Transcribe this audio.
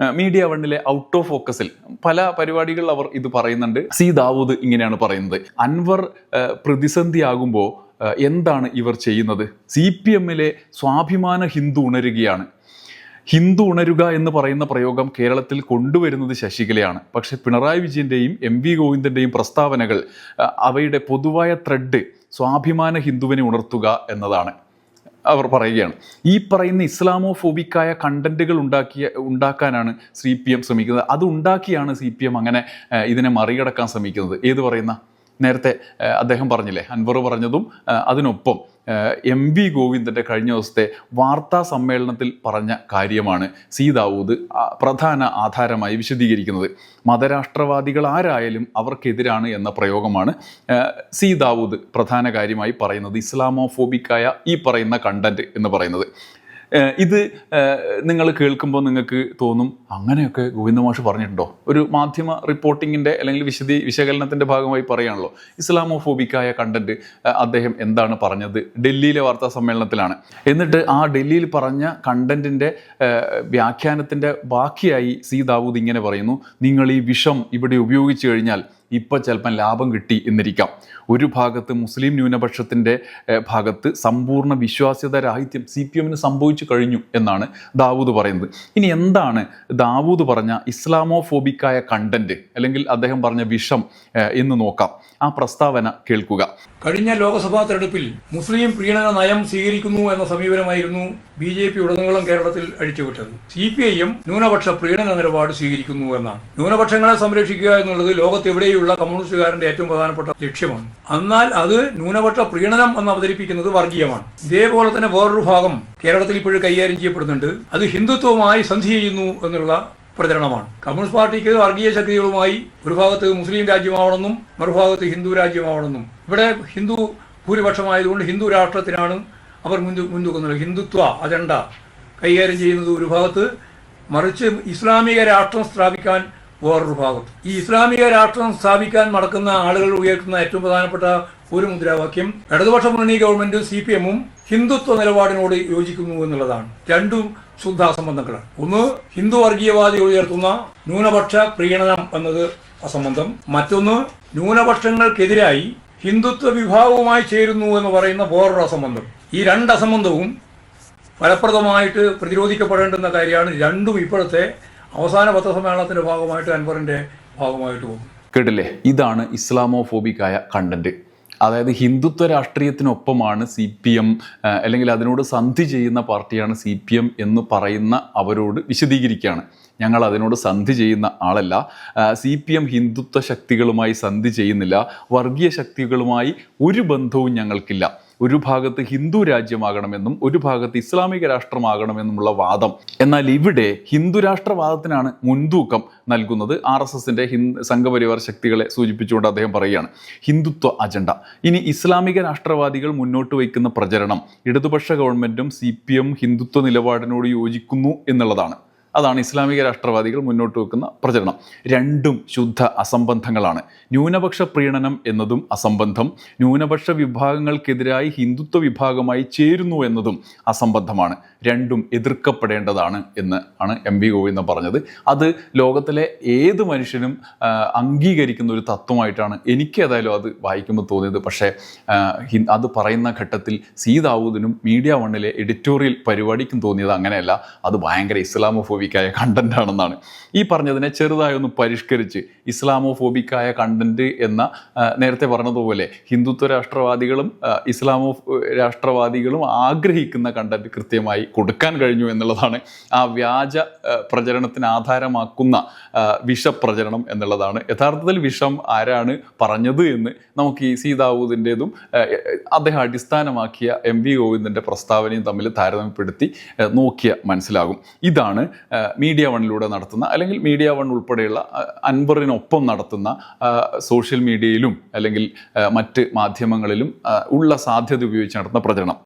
Media വണ്ണിലെ out of ഫോക്കസിൽ പല പരിപാടികളിൽ അവർ ഇത് പറയുന്നുണ്ട്. സി ദാവൂദ് ഇങ്ങനെയാണ് പറയുന്നത്. അൻവർ പ്രതിസന്ധി പ്രതിസന്ധിയാകുമ്പോൾ എന്താണ് ഇവർ ചെയ്യുന്നത്? സി പി എമ്മിലെ സ്വാഭിമാന ഹിന്ദു ഉണരുകയാണ്. ഹിന്ദു ഉണരുക എന്ന് പറയുന്ന പ്രയോഗം കേരളത്തിൽ കൊണ്ടുവരുന്നത് ശശികലയാണ്. പക്ഷേ പിണറായി വിജയന്റെയും എം വി ഗോവിന്ദന്റെയും പ്രസ്താവനകൾ അവയുടെ പൊതുവായ ത്രെഡ് സ്വാഭിമാന ഹിന്ദുവിനെ ഉണർത്തുക എന്നതാണ്. അവർ പറയുകയാണ്. ഈ പറയുന്ന ഇസ്ലാമോഫോബിക്കായ കണ്ടന്റുകൾ ഉണ്ടാക്കിയ ഉണ്ടാക്കാനാണ് സി പി എം ശ്രമിക്കുന്നത്. അത് ഉണ്ടാക്കിയാണ് സി പി എം അങ്ങനെ ഇതിനെ മറികടക്കാൻ ശ്രമിക്കുന്നത്. ഏത് പറയുന്ന? നേരത്തെ അദ്ദേഹം പറഞ്ഞില്ലേ അൻവർ പറഞ്ഞതും അതിനൊപ്പം എം വി ഗോവിന്ദന്റെ കഴിഞ്ഞ ദിവസത്തെ വാർത്താ സമ്മേളനത്തിൽ പറഞ്ഞ കാര്യമാണ് സി ദാവൂദ് പ്രധാന ആധാരമായി വിശദീകരിക്കുന്നത്. മതരാഷ്ട്രവാദികൾ ആരായാലും അവർക്കെതിരാണ് എന്ന പ്രയോഗമാണ് സി ദാവൂദ് പ്രധാന കാര്യമായി പറയുന്നത് ഇസ്ലാമോഫോബിക്കായ ഈ പറയുന്ന കണ്ടന്റ് എന്ന് പറയുന്നത്. ഇത് നിങ്ങൾ കേൾക്കുമ്പോൾ നിങ്ങൾക്ക് തോന്നും അങ്ങനെയൊക്കെ ഗോവിന്ദ മാഷ് പറഞ്ഞിട്ടുണ്ടോ? ഒരു മാധ്യമ റിപ്പോർട്ടിങ്ങിന്റെ അല്ലെങ്കിൽ വിശദീ വിശകലനത്തിന്റെ ഭാഗമായി പറയുകയാണല്ലോ ഇസ്ലാമോഫോബിക്കായ കണ്ടന്റ് അദ്ദേഹം എന്താണ് പറഞ്ഞത്? ഡൽഹിയിലെ വാർത്താ സമ്മേളനത്തിലാണ്. എന്നിട്ട് ആ ഡൽഹിയിൽ പറഞ്ഞ കണ്ടന്റിന്റെ വ്യാഖ്യാനത്തിന്റെ ബാക്കിയായി സി ദാവൂദ് ഇങ്ങനെ പറയുന്നു നിങ്ങൾ ഈ വിഷം ഇവിടെ ഉപയോഗിച്ചു കഴിഞ്ഞാൽ ഇപ്പം ചിലപ്പം ലാഭം കിട്ടി എന്നിരിക്കാം. ഒരു ഭാഗത്ത് മുസ്ലിം ന്യൂനപക്ഷത്തിന്റെ ഭാഗത്ത് സമ്പൂർണ വിശ്വാസ്യത രാഹിത്യം സി പി എമ്മിന് സംഭവിച്ചു കഴിഞ്ഞു എന്നാണ് ദാവൂദ് പറയുന്നത്. ഇനി എന്താണ് ദാവൂദ് പറഞ്ഞ ഇസ്ലാമോഫോബിക്കായ കണ്ടന്റ് അല്ലെങ്കിൽ അദ്ദേഹം പറഞ്ഞ വിഷം എന്ന് നോക്കാം. ആ പ്രസ്താവന കേൾക്കുക. കഴിഞ്ഞ ലോക്സഭാ തെരഞ്ഞെടുപ്പിൽ മുസ്ലിം പ്രീണന നയം സ്വീകരിക്കുന്നു എന്ന സമീപനമായിരുന്നു ബി ജെ പി ഉടനീളം കേരളത്തിൽ അഴിച്ചുവിട്ടത്. സി പി ഐ എം ന്യൂനപക്ഷ പ്രീണന നിലപാട് സ്വീകരിക്കുന്നു എന്നാണ്. ന്യൂനപക്ഷങ്ങളെ സംരക്ഷിക്കുക എന്നുള്ളത് ലോകത്തെവിടെയുള്ള കമ്മ്യൂണിസ്റ്റുകാരന്റെ ഏറ്റവും പ്രധാനപ്പെട്ട ലക്ഷ്യമാണ്. എന്നാൽ അത് ന്യൂനപക്ഷ പ്രീണനം എന്ന് അവതരിപ്പിക്കുന്നത് വർഗീയമാണ്. ഇതേപോലെ തന്നെ വേറൊരു ഭാഗം കേരളത്തിൽ ഇപ്പോഴും കൈകാര്യം ചെയ്യപ്പെടുന്നുണ്ട്. അത് ഹിന്ദുത്വമായി സന്ധി ചെയ്യുന്നു എന്നുള്ള പ്രചരണമാണ്. കമ്മ്യൂണിസ്റ്റ് പാർട്ടിക്ക് വർഗീയ ശക്തികളുമായി ഒരു ഭാഗത്ത് മുസ്ലിം രാജ്യമാവണമെന്നും മറുഭാഗത്ത് ഹിന്ദു രാജ്യമാവണമെന്നും. ഇവിടെ ഹിന്ദു ഭൂരിപക്ഷമായതുകൊണ്ട് ഹിന്ദു രാഷ്ട്രത്തിനാണ് അവർ മുൻതു മുൻതൂക്കുന്നത് ഹിന്ദുത്വ അജണ്ട കൈകാര്യം ചെയ്യുന്നത് ഒരു ഭാഗത്ത് മറിച്ച് ഇസ്ലാമിക രാഷ്ട്രം സ്ഥാപിക്കാൻ വേറൊരു ഭാഗത്ത് ഈ ഇസ്ലാമിക രാഷ്ട്രം സ്ഥാപിക്കാൻ നടക്കുന്ന ആളുകൾ ഉയർത്തുന്ന ഏറ്റവും പ്രധാനപ്പെട്ട ഒരു മുദ്രാവാക്യം ഇടതുപക്ഷ മുന്നണി ഗവൺമെന്റും സി പി എമ്മും ഹിന്ദുത്വ നിലപാടിനോട് യോജിക്കുന്നു എന്നുള്ളതാണ്. രണ്ടും ശുദ്ധ അസംബന്ധങ്ങളാണ് ഒന്ന് ഹിന്ദു വർഗീയവാദികൾ ഉയർത്തുന്ന ന്യൂനപക്ഷ പ്രീണനം എന്നത് അസംബന്ധം. മറ്റൊന്ന് ന്യൂനപക്ഷങ്ങൾക്കെതിരായി ഹിന്ദുത്വ വിഭാഗവുമായി ചേരുന്നു എന്ന് പറയുന്ന വേറൊരു അസംബന്ധം. ഈ രണ്ട് അസംബന്ധവും ഫലപ്രദമായിട്ട് പ്രതിരോധിക്കപ്പെടേണ്ടുന്ന കാര്യമാണ്. രണ്ടും ഇപ്പോഴത്തെ അവസാന പത്രസമ്മേളനത്തിന്റെ ഭാഗമായിട്ട് അൻവറിന്റെ ഭാഗമായിട്ട് പോകും. കേട്ടില്ലേ? ഇതാണ് ഇസ്ലാമോഫോബിക്കായ കണ്ടന്റ് അതായത് ഹിന്ദുത്വ രാഷ്ട്രീയത്തിനൊപ്പമാണ് സി പി എം അല്ലെങ്കിൽ അതിനോട് സന്ധി ചെയ്യുന്ന പാർട്ടിയാണ് സി പി എം എന്ന് പറയുന്ന അവരോട് വിശദീകരിക്കുകയാണ്. ഞങ്ങൾ അതിനോട് സന്ധി ചെയ്യുന്ന ആളല്ല. സി പി എം ഹിന്ദുത്വ ശക്തികളുമായി സന്ധി ചെയ്യുന്നില്ല. വർഗീയ ശക്തികളുമായി ഒരു ബന്ധവും ഞങ്ങൾക്കില്ല. ഒരു ഭാഗത്ത് ഹിന്ദു രാജ്യമാകണമെന്നും ഒരു ഭാഗത്ത് ഇസ്ലാമിക രാഷ്ട്രമാകണമെന്നുമുള്ള വാദം. എന്നാൽ ഇവിടെ ഹിന്ദു രാഷ്ട്രവാദത്തിനാണ് മുൻതൂക്കം നൽകുന്നത്. ആർ എസ് ഹിന്ദ് സംഘപരിവാർ ശക്തികളെ സൂചിപ്പിച്ചുകൊണ്ട് അദ്ദേഹം പറയുകയാണ്. ഹിന്ദുത്വ അജണ്ട. ഇനി ഇസ്ലാമിക രാഷ്ട്രവാദികൾ മുന്നോട്ട് വയ്ക്കുന്ന പ്രചരണം ഇടതുപക്ഷ ഗവൺമെന്റും സി പി എം ഹിന്ദുത്വ നിലപാടിനോട് യോജിക്കുന്നു എന്നുള്ളതാണ്. അതാണ് ഇസ്ലാമിക രാഷ്ട്രവാദികൾ മുന്നോട്ട് വെക്കുന്ന പ്രചരണം. രണ്ടും ശുദ്ധ അസംബന്ധങ്ങളാണ്. ന്യൂനപക്ഷ പ്രീണനം എന്നതും അസംബന്ധം. ന്യൂനപക്ഷ വിഭാഗങ്ങൾക്കെതിരായി ഹിന്ദുത്വ വിഭാഗമായി ചേരുന്നു എന്നതും അസംബന്ധമാണ്. രണ്ടും എതിർക്കപ്പെടേണ്ടതാണ് എന്ന് ആണ് എം വി ഗോവിന്ദൻ പറഞ്ഞത്. അത് ലോകത്തിലെ ഏത് മനുഷ്യനും അംഗീകരിക്കുന്ന ഒരു തത്വമായിട്ടാണ് എനിക്ക് ഏതായാലും അത് വായിക്കുമ്പോൾ തോന്നിയത്. പക്ഷേ അത് പറയുന്ന ഘട്ടത്തിൽ സീതാവൂദിനും മീഡിയ വണ്ണിലെ എഡിറ്റോറിയൽ പരിപാടിക്കും തോന്നിയത് അങ്ങനെയല്ല. അത് ഭയങ്കര ഇസ്ലാമോഫോബിക്കായ കണ്ടന്റ് ആണെന്നാണ്. ഈ പറഞ്ഞതിനെ ചെറുതായി ഒന്ന് പരിഷ്കരിച്ച് ഇസ്ലാമോഫോബിക്കായ കണ്ടന്റ് എന്ന നേരത്തെ പറഞ്ഞതുപോലെ ഹിന്ദുത്വ രാഷ്ട്രവാദികളും ഇസ്ലാമോ രാഷ്ട്രവാദികളും ആഗ്രഹിക്കുന്ന കണ്ടന്റ് കൃത്യമായി കൊടുക്കാൻ കഴിഞ്ഞു എന്നുള്ളതാണ്. ആ വ്യാജ പ്രചരണത്തിന് ആധാരമാക്കുന്ന വിഷ വിഷപ്രചരണം എന്നുള്ളതാണ്. യഥാർത്ഥത്തിൽ വിഷം ആരാണ് പറഞ്ഞത് എന്ന് നമുക്ക് ഈ സീതാവൂതിന്റെതും അദ്ദേഹം അടിസ്ഥാനമാക്കിയ എം വി ഗോവിന്ദന്റെ പ്രസ്താവനയും തമ്മിൽ താരതമ്യപ്പെടുത്തി നോക്കിയ മനസ്സിലാകും. ഇതാണ് മീഡിയ വണ്ണിലൂടെ നടത്തുന്ന അല്ലെങ്കിൽ മീഡിയ വൺ ഉൾപ്പെടെയുള്ള ആ, അൻവറിനൊപ്പം നടത്തുന്ന സോഷ്യൽ മീഡിയയിലും അല്ലെങ്കിൽ മറ്റ് മാധ്യമങ്ങളിലും ഉള്ള സാധ്യത ഉപയോഗിച്ച് നടത്തുന്ന പ്രചരണം.